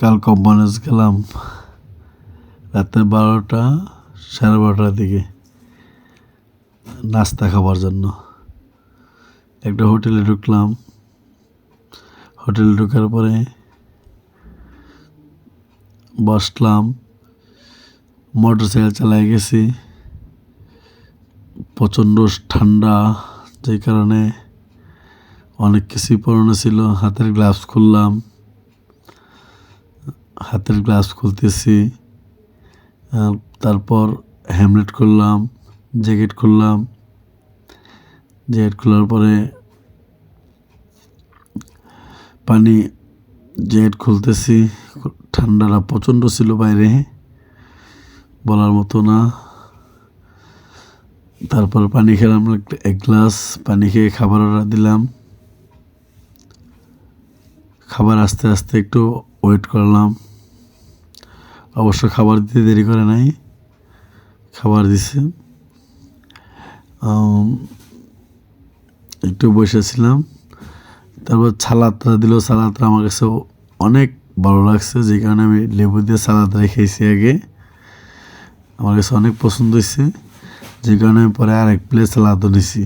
কাল কোম্পানিজ গেলাম রাতের বারোটা, সাড়ে বারোটার দিকে নাস্তা খাবার জন্য। একটা হোটেলে ঢুকলাম। হোটেলে ঢোকার পরে বসলাম। মোটর সাইকেল চালাই গেছি। প্রচণ্ড ঠান্ডা, যে কারণে অনেক কিছুই পরনে ছিল। হাতের গ্লাভস খুললাম। হাতের গ্লাস খুলতেছি তারপর হ্যামলেট করলাম জ্যাকেট খুললাম। জ্যাকেট খোলার পরে পানি জ্যাকেট খুলতেছি, ঠান্ডাটা প্রচণ্ড ছিল বাইরে, বলার মতো না। তারপর পানি খেলাম এক গ্লাস, পানি খেয়ে খাবার অর্ডার দিলাম। খাবার আস্তে আস্তে একটু ওয়েট করলাম। অবশ্য খাবার দিতে দেরি করে নাই। খাবার দিছে। একটু বসেছিলাম। তারপর সালাদটা দিল। সালাদটা আমার কাছে অনেক ভালো লাগছে। যে কারণে আমি লেবু দিয়ে সালাদ রেখেছি আগে। আমার কাছে অনেক পছন্দ হয়েছে। যে কারণে আমি পরে আরেক প্লেট সালাদও নিছি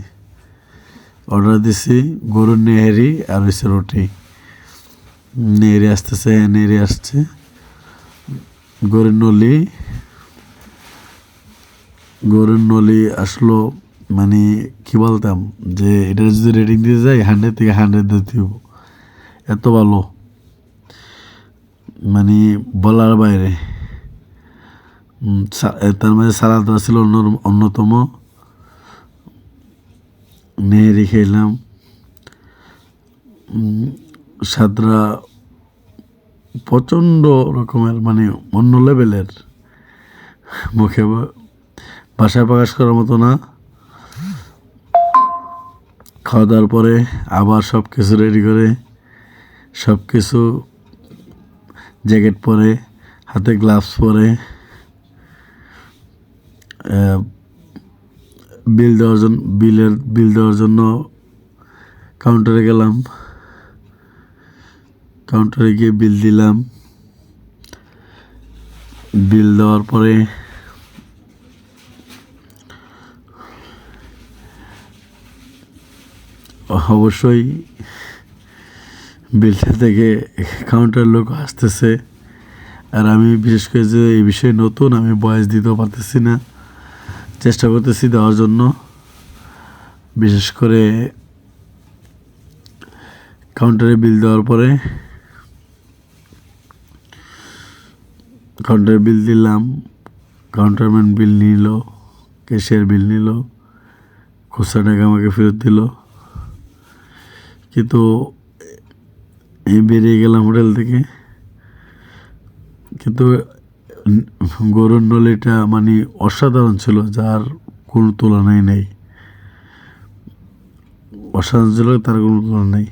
অর্ডার দিছি গরুর নেহারি আর হয়েছে রুটি। নেড়ে আসতেছে নেড়ে আসছে। গরুর নলি গরুর নলি আসলো মানে কি বলতাম যে এটা যদি রেটিং দিতে যাই হান্ড্রেড থেকে হান্ড্রেড দিতে এত ভালো। মানে বলার বাইরে। তার মধ্যে সালাদটা ছিল অন্য অন্যতম। নেহেরি খেলাম উম, স্বাদরা প্রচণ্ড রকমের মানে অন্য লেভেলের। মুখে ভাষায় প্রকাশ করার মতো না। খাওয়া দাওয়ার পরে আবার সব কিছু রেডি করে সব কিছু জ্যাকেট পরে, হাতে গ্লাভস পরে বিল দেওয়ার জন্য বিলের বিল দেওয়ার জন্য কাউন্টারে গেলাম। কাউন্টারে গিয়ে বিল দিলাম। বিল দেওয়ার পরে অবশ্যই বিলটা থেকে কাউন্টার লোক আসতেছে। আর আমি বিশেষ করে যে এই বিষয়ে নতুন, আমি বয়স দিতেও পারতেছি না। চেষ্টা করতেছি দেওয়ার জন্য। বিশেষ করে কাউন্টারে বিল দেওয়ার পরে কাউন্টারে বিল দিলাম কাউন্টারম্যান বিল নিল ক্যাশিয়ার বিল নিল, খুচরা টাকা আমাকে ফেরত দিল। কিন্তু এই বেরিয়ে গেলাম হোটেল থেকে। কিন্তু গরুর নলিটা মানে অসাধারণ ছিল, যার কোনো তুলনাই নেই। অসাধারণ ছিল, তার কোনো তুলনা নেই।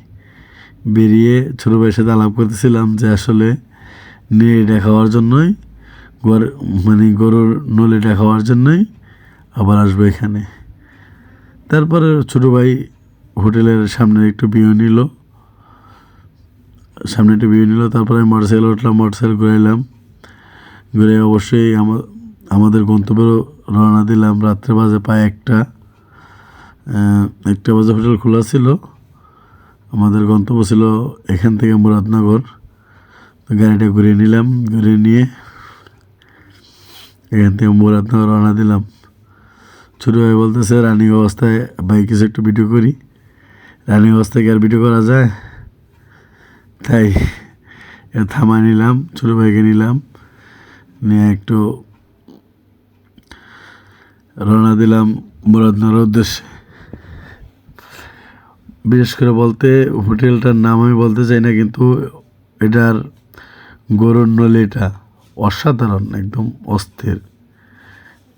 বেরিয়ে ছোটো ভাইয়ের সাথে আলাপ করতেছিলাম যে আসলে নেড়িটা খাওয়ার জন্যই গর মানে গরুর নলিটা খাওয়ার জন্যই আবার আসবে এখানে। তারপরে ছোটো ভাই হোটেলের সামনে একটু বিয়ে নিল। সামনে একটু বিয়ে নিল, তারপরে আমি মোটর সাইকেল উঠলাম মোটর সাইকেল ঘুরাইলাম। ঘুরে অবশ্যই আমা- আমাদের গন্তব্যে রওনা দিলাম। রাত্রে বাজে প্রায় একটা। একটা বাজে হোটেল খোলা ছিল। আমাদের গন্তব্য ছিল এখান থেকে মুরাদনগর। গাড়িটা ঘুরিয়ে নিলাম, ঘুরিয়ে নিয়ে এখান থেকে মুরাদনগর রওনা দিলাম। ছোটো ভাই বলতেছে, রানিং অবস্থায় ভাই কিছু একটু ভিডিও করি। রানিং অবস্থায় আর ভিডিও করা যায়? তাই থামায় নিলাম, ছোটো ভাইকে নিলাম, নিয়ে একটু রওনা দিলাম মুরাদনগর উদ্দেশ্যে। বিশেষ করে বলতে, হোটেলটার নাম আমি বলতে চাই না, কিন্তু এটার গরুর নলিটা অসাধারণ একদম অস্থির।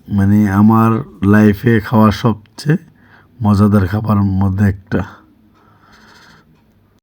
মানে আমার লাইফে খাওয়া সবচেয়ে মজাদার খাবারের মধ্যে একটা।